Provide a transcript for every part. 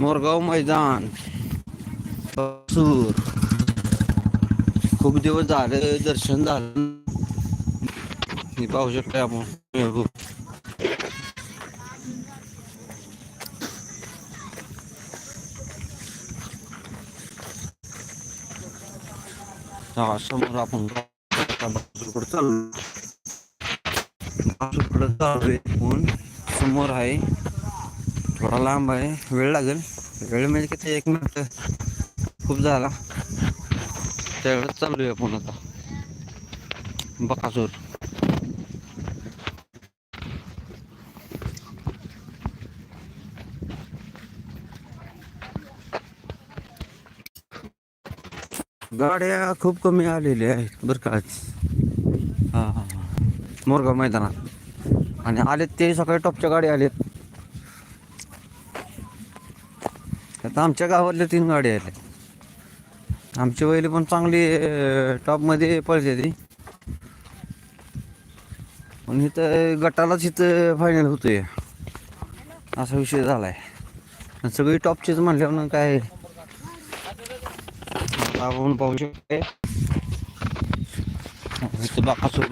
मोरगाव मैदान सूर खूप दिवस झाले दर्शन झालं हे पाहू शकतो आपण. हा समोर आपण बाजूकडे चाललो. बाजूकडे समोर आहे थोडा लांब आहे. वेळ लागेल. वेळ म्हणजे किती? एक मिनिट. खूप झाला. त्यावेळेस चालू आहे आपण आता. बकासूर. गाड्या खूप कमी आलेल्या आहेत बरं का हां मोरगाव मैदानात. आणि आलेत ते सकाळी टॉपच्या गाड्या आलेत. आता आमच्या गावातल्या तीन गाड्या आल्या आमची वहिली पण चांगली टॉपमध्ये पळते ती. पण इथं गटालाच इथं फायनल होतोय. असा विषय झाला आणि सगळी टॉपचीच म्हणल्यावर काय? आपण पाहू शकतो इथं बाकासूर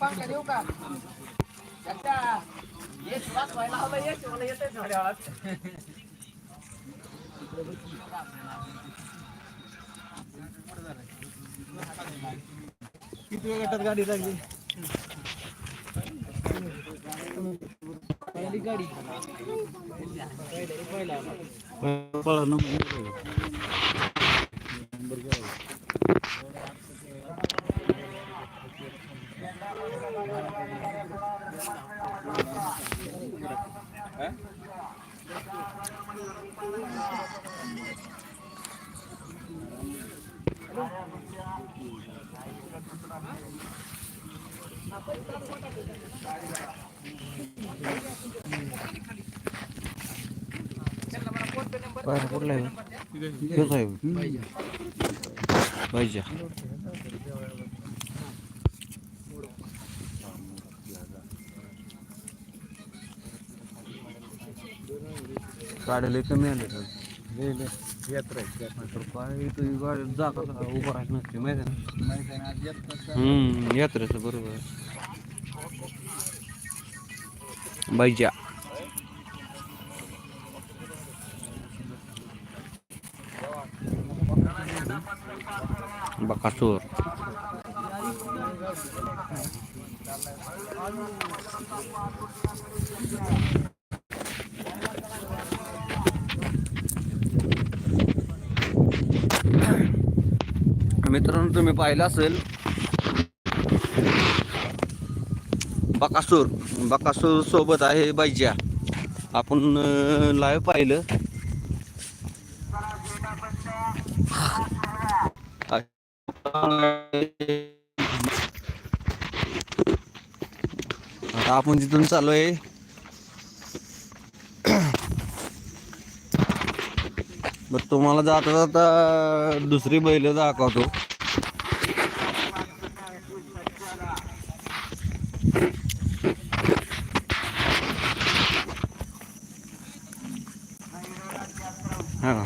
बांधलाय किती वेळ गटात गाडी लागली? पहिली गाडी. पहिला नंबर बाहेर कुठला आहे हेच आहे पाहिजे लय कमी आले उभं राहत नसते माहिती ना हम्म यात्रेचं बरोबर. बैजा बकासूर. मित्रांनो तुम्ही पाहिलं असेल बकासूर. बकासूर सोबत आहे बैज्या आपण लाईव्ह पाहिलं. आता आपण तिथून चालू आहे बर तुम्हाला जाता जाता दुसरी बैल दाखवतो. हा.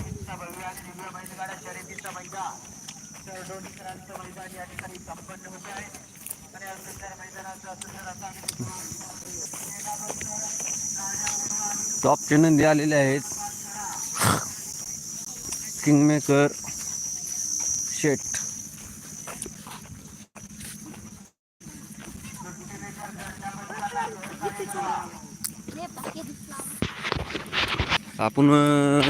टॉपचे नंदी आलेले आहेत. किंगमेकर शेट आपण अं,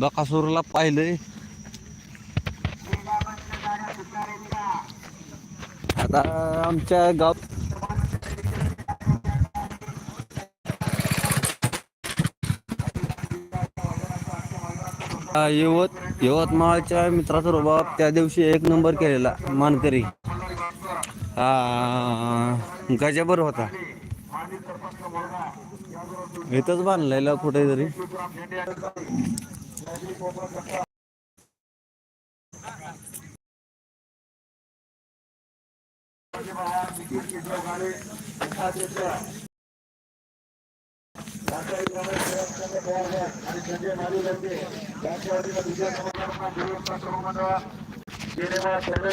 बकासूरला पाहिलंय. आता आमच्या गाव हा, यवत यवतमाळच्या मित्राचा रुबाब त्या दिवशी एक नंबर केलेला मानकरी. गजाबर होता. इथंच बांधलेला कुठेतरी. माजी महाराज नितीश किशोर गाडे उपाध्यक्ष आणि संजय नागरिकांचे यांच्या वतीनं गेले मला सर्व